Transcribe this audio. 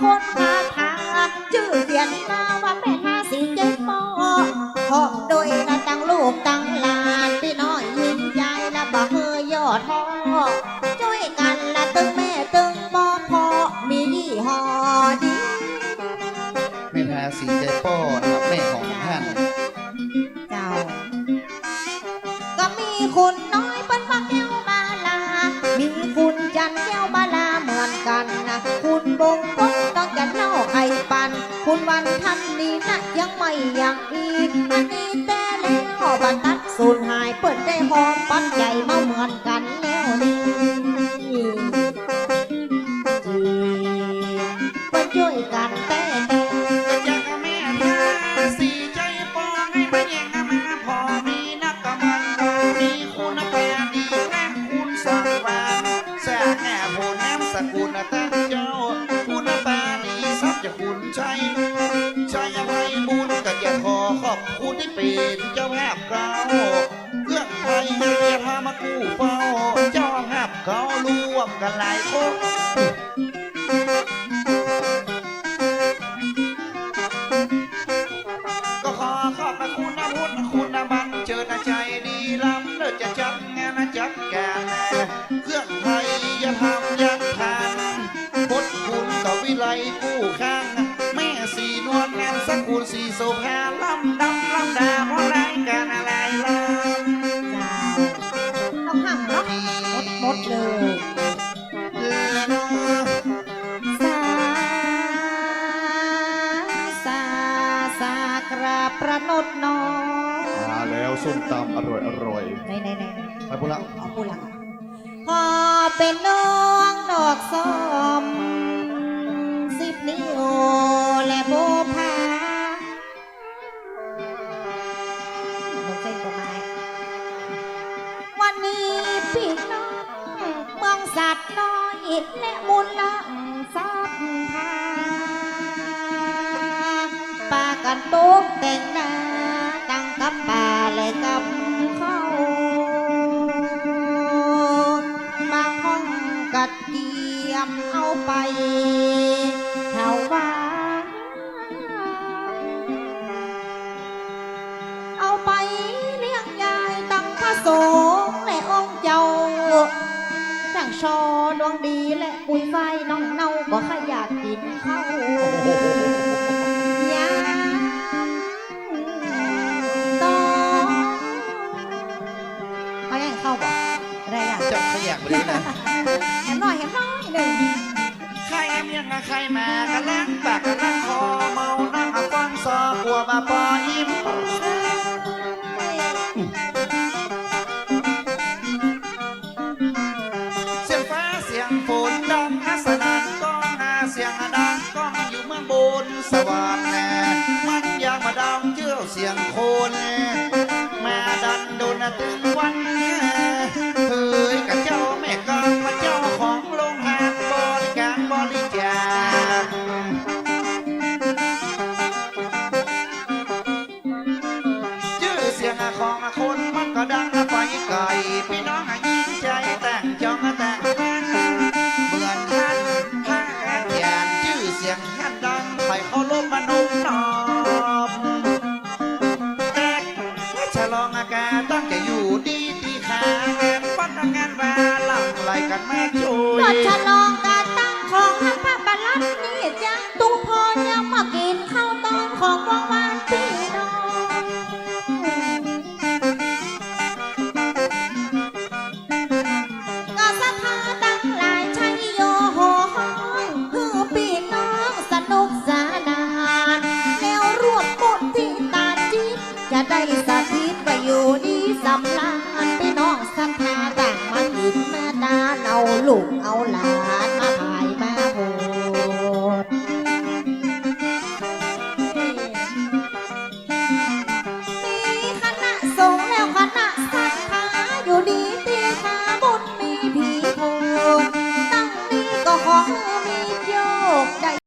คนคาถาชื่อเสียนมาว่าแม่นาสีเจ็บปอพร้อมโดยนะตั้งลูกตั้งหลานพี่น้อยยิ้มใจและบ่เฮยย่อท้อช่วยกันละตึงแม่ตึงบ่พอมียี่ห้อดีแม่ทาสีใจป้อนะครับแม่ของท่าน เจ้า ก็มีคุณ ไม่อยังอีกอันนี้แต่แล้วบัตัดสูญหาย เปิดได้หอมปันใหญ่มาเหมือนกันแล้วนี่จีเปิดช่วยกันแต่แต่ก็อยากแม่ทาสีใจปอให้มาแย่งมาพอมีนักกำมันมีคุณแปรดีและคุณสังวานแส่แห่โผแนมสกุลตั้งเจ้าคุณแปรดีสับจะคุณใช้ ที่เป็นเจ้าแหบเราเครื่องไทยเรียกามากู้เฝ้า เจ้าแหบเขาร่วมกันหลายคนก็ขอขอบคุณนะพุทธคุณนะบังเจอนะใจดีล้ำเลิศจะจัดงานนะจัดการเครื่องไทยอย่าทำยันทานพุทธคุณกับวิไลกู้ข้าง แม่สีนวลงานสกุลสีโสภาล้ำดำล้ำาเพราะรการอะไรล่ะต้องห้ามเนาะหมดหมดเลยสาสาสากราบประนดน้องมาแล้วส้มตำอร่อยอร่อยในในในไปพุละเอาปูหลังพอเป็นน้องดอกส้มสิบนิ้วและโบพ และบุญลังสัพพาปากันตุกแต่งหน้าตั้งกับป่าและกับเขาบาห้องกัดเกียมเอาไปเท่าว่าเอาไปเลี้ยงยายตั้งพระสงฆ์และองค์เจ้า ทั้งชอดวงดีและปุยไฟน้องเน่าก็ขอยากกินข้าวยามต้องเขาอยากเข้าบ่อะไรอะจับขยะไปเลยนะเห็นหน่อยเห็นหน่อยหนึ่งใครเมียงอะใครมากันล้งปากกันล้างคอเมานั่งฟังซอกลัวมาปอยิ้ม สว่างแน่มันอยางมาดังเชื่อเสียงโคนแม่ดันโดนอะตึงวันเกาตั้งใจอยู่ดีที่ขางปั้นงานว่าหลังไหลกันมาช่วรยถฉลองการตั้งของท่านพระบรรลัดนี่จังตู้พอยังมากินข้าวตอนของวางวานพี่น้องก็สภาตั้งหลายชัยโยโหงคือพี่น้องสนุกสนาน แล้วรวบหมดที่ตาจิตจะได้ ลูกเอาหลาน